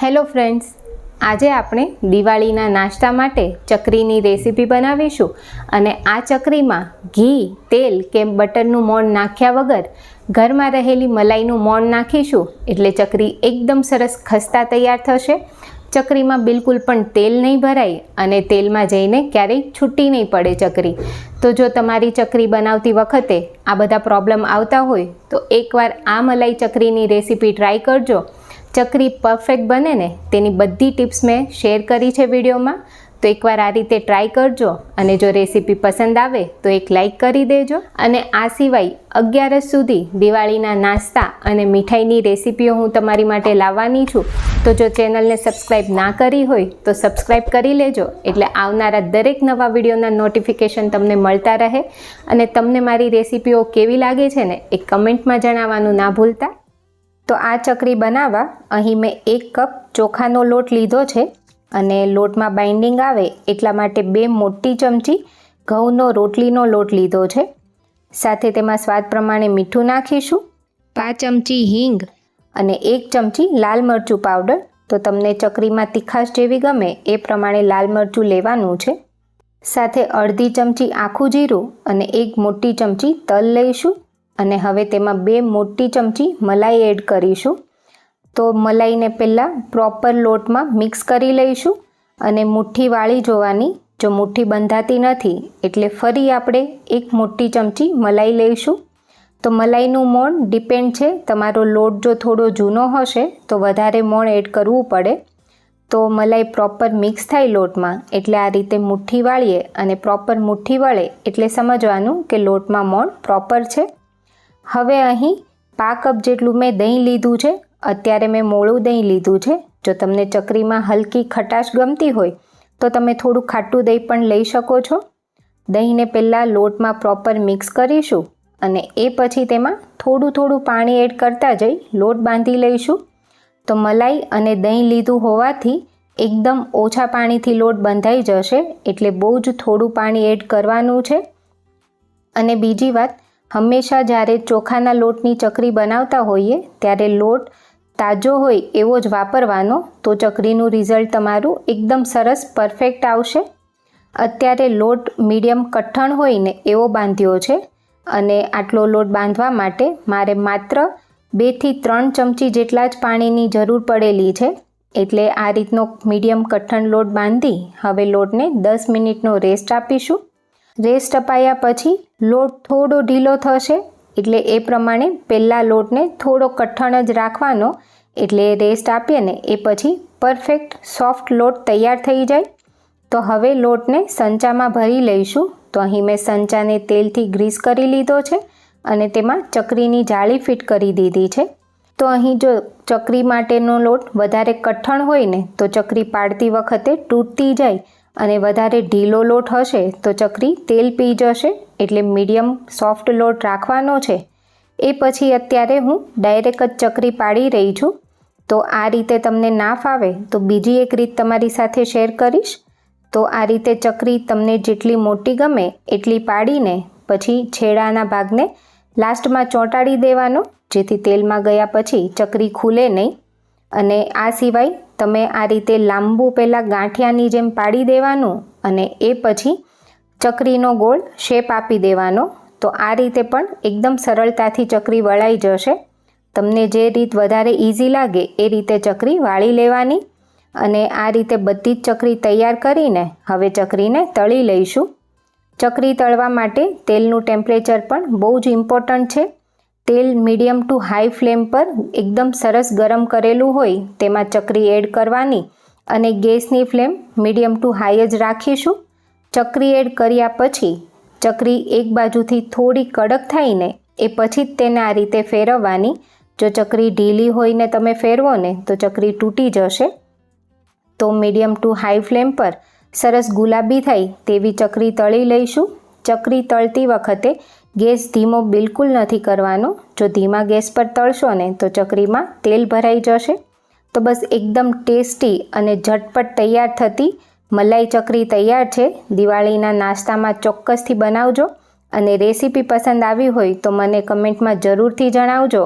Hello friends, આજે આપણે દિવાળીના નાસ્તા માટે ચકરીની રેસીપી બનાવીશું અને આ ચકરીમાં ઘી, તેલ કે બટરનું મોણ નાખ્યા વગર ઘરમાં રહેલી મલાઈનું મોણ નાખીશું એટલે ચકરી એકદમ સરસ ખસ્તા તૈયાર થશે. ચકરીમાં બિલકુલ પણ તેલ નહીં ભરાય અને તેલમાં જઈને ક્યારેય છૂટી નહીં પડે ચકરી. તો જો તમારી ચકરી બનાવતી વખતે આ બધા પ્રોબ્લેમ આવતા હોય તો એકવાર આ મલાઈ ચકરીની રેસીપી ટ્રાય કરજો. ચકરી પરફેક્ટ બને ને, તેની બધી ટિપ્સ મેં શેર કરી છે વિડીયોમાં. તો એકવાર આ રીતે ટ્રાય કરજો અને જો રેસીપી પસંદ આવે, તો એક લાઈક કરી દેજો. અને આ સિવાય અગિયારસ સુધી દિવાળીના નાસ્તા અને મીઠાઈની રેસીપીઓ હું તમારી માટે લાવવાની છું. તો જો ચેનલને સબસ્ક્રાઈબ ના કરી હોય, તો સબસ્ક્રાઈબ કરી લેજો. એટલે આવનારા દરેક નવા વિડીયોના નોટિફિકેશન તમને મળતા રહે. અને તમને મારી રેસીપીઓ કેવી લાગે છે ને, એ કમેન્ટમાં જણાવવાનું ના ભૂલતા. તો આ ચકરી બનાવવા અહીં મેં એક કપ ચોખાનો લોટ લીધો છે અને લોટમાં બાઇન્ડિંગ આવે એટલા માટે બે મોટી ચમચી ઘઉંનો રોટલીનો લોટ લીધો છે. સાથે તેમાં સ્વાદ પ્રમાણે મીઠું નાખીશું, પાંચ ચમચી હિંગ અને એક ચમચી લાલ મરચું પાવડર. તો તમને ચકરીમાં તીખાશ જેવી ગમે એ પ્રમાણે લાલ મરચું લેવાનું છે. સાથે અડધી ચમચી આખું જીરું અને એક મોટી ચમચી તલ લઈશું. અને હવે તેમાં બે મોટી ચમચી મલાઈ એડ કરીશું. તો મલાઈને પહેલાં પ્રોપર લોટમાં મિક્સ કરી લઈશું અને મુઠ્ઠી વાળી જોવાની. જો મુઠ્ઠી બંધાતી નથી, એટલે ફરી આપણે એક મોટી ચમચી મલાઈ લઈશું. તો મલાઈનું મોણ ડિપેન્ડ છે, તમારો લોટ જો થોડો જૂનો હશે, તો વધારે મોણ એડ કરવું પડે. તો મલાઈ પ્રોપર મિક્સ થાય લોટમાં, એટલે આ રીતે મુઠ્ઠી વાળીએ અને પ્રોપર મુઠ્ઠી વળે, એટલે સમજવાનું કે લોટમાં મોણ પ્રોપર છે. હવે અહીં પા કપ જેટલું મેં દહીં લીધું છે, અત્યારે મેં મોળું દહીં લીધું છે. જો તમને ચકરીમાં હલકી ખટાશ ગમતી હોય, તો તમે થોડું ખાટું દહીં પણ લઈ શકો છો. દહીંને પહેલાં લોટમાં પ્રોપર મિક્સ કરીશું અને એ પછી તેમાં થોડું થોડું પાણી એડ કરતા જઈ લોટ બાંધી લઈશું. તો મલાઈ અને દહીં લીધું હોવાથી એકદમ ઓછા પાણીથી લોટ બંધાઈ જશે, એટલે બહુ જ થોડું પાણી એડ કરવાનું છે. અને બીજી વાત હંમેશા જ્યારે ચોખાના લોટની ચકરી બનાવતા હોઈએ, ત્યારે લોટ તાજો હોય એવો જ વાપરવાનો, તો ચકરીનું રિઝલ્ટ તમારું એકદમ સરસ પરફેક્ટ આવશે. અત્યારે લોટ મીડિયમ કઠણ હોય ને એવો બાંધ્યો છે અને આટલો લોટ બાંધવા માટે મારે માત્ર બેથી ત્રણ ચમચી જેટલા જ પાણીની જરૂર પડેલી છે. એટલે આ રીતનો મીડિયમ કઠણ લોટ બાંધી હવે લોટને દસ મિનિટનો રેસ્ટ આપીશું. રેસ્ટ અપાયા પછી લોટ થોડો ઢીલો થશે, એટલે એ પ્રમાણે પહેલાં લોટને થોડો કઠણ જ રાખવાનો, એટલે રેસ્ટ આપીએ ને એ પછી પરફેક્ટ સોફ્ટ લોટ તૈયાર થઈ જાય. તો હવે લોટને સંચામાં ભરી લઈશું. તો અહીં મેં સંચાને તેલથી ગ્રીસ કરી લીધો છે અને તેમાં ચકરીની જાળી ફિટ કરી દીધી છે. તો અહીં જો ચકરી માટેનો લોટ વધારે કઠણ હોય ને, તો ચકરી પાડતી વખતે તૂટતી જાય અને વધારે ઢીલો લોટ હશે તો ચકરી તેલ પી જશે એટલે મીડિયમ સોફ્ટ લોટ રાખવાનો છે. એ પછી અત્યારે હું ડાયરેક્ટ જ ચકરી પાડી રહી છું. તો આ રીતે તમને ના ફાવે તો બીજી એક રીત તમારી સાથે શેર કરીશ. તો આ રીતે ચકરી તમને જેટલી મોટી ગમે એટલી પાડીને પછી છેડાના ભાગને લાસ્ટમાં ચોંટાડી દેવાનો, જેથી તેલમાં ગયા પછી ચકરી ખુલે નહીં. અને આ સિવાય તમે આ રીતે લાંબુ પહેલાં ગાંઠિયાની જેમ પાડી દેવાનું અને એ પછી ચકરીનો ગોળ શેપ આપી દેવાનો. તો આ રીતે પણ એકદમ સરળતાથી ચકરી વળાઈ જશે. તમને જે રીત વધારે ઇઝી લાગે એ રીતે ચકરી વાળી લેવાની અને આ રીતે બધી જ ચકરી તૈયાર કરીને હવે ચકરીને તળી લઈશું. ચકરી તળવા માટે તેલનું ટેમ્પરેચર પણ બહુ જ ઇમ્પોર્ટન્ટ છે. તેલ મીડિયમ ટુ હાઈ ફ્લેમ પર એકદમ સરસ ગરમ કરેલું હોય તેમાં ચકરી એડ કરવાની અને ગેસની ફ્લેમ મીડિયમ ટુ હાઈ જ રાખીશું. ચકરી એડ કર્યા પછી ચકરી એક બાજુથી થોડી કડક થઈને એ પછી જ તેને આ રીતે ફેરવવાની. જો ચકરી ઢીલી હોઈને તમે ફેરવો ને તો ચકરી તૂટી જશે. તો મીડિયમ ટુ હાઈ ફ્લેમ પર સરસ ગુલાબી થાય તેવી ચકરી તળી લઈશું. ચકરી તળતી વખતે ગેસ ધીમો બિલકુલ નથી કરવાનો. જો ધીમા ગેસ પર તળશો ને તો ચકરીમાં તેલ ભરાઈ જશે. તો બસ એકદમ ટેસ્ટી અને ઝટપટ તૈયાર થતી મલાઈ ચકરી તૈયાર છે. દિવાળીના નાસ્તામાં ચોક્કસથી બનાવજો અને રેસીપી પસંદ આવી હોય તો મને કમેન્ટમાં જરૂરથી જણાવજો.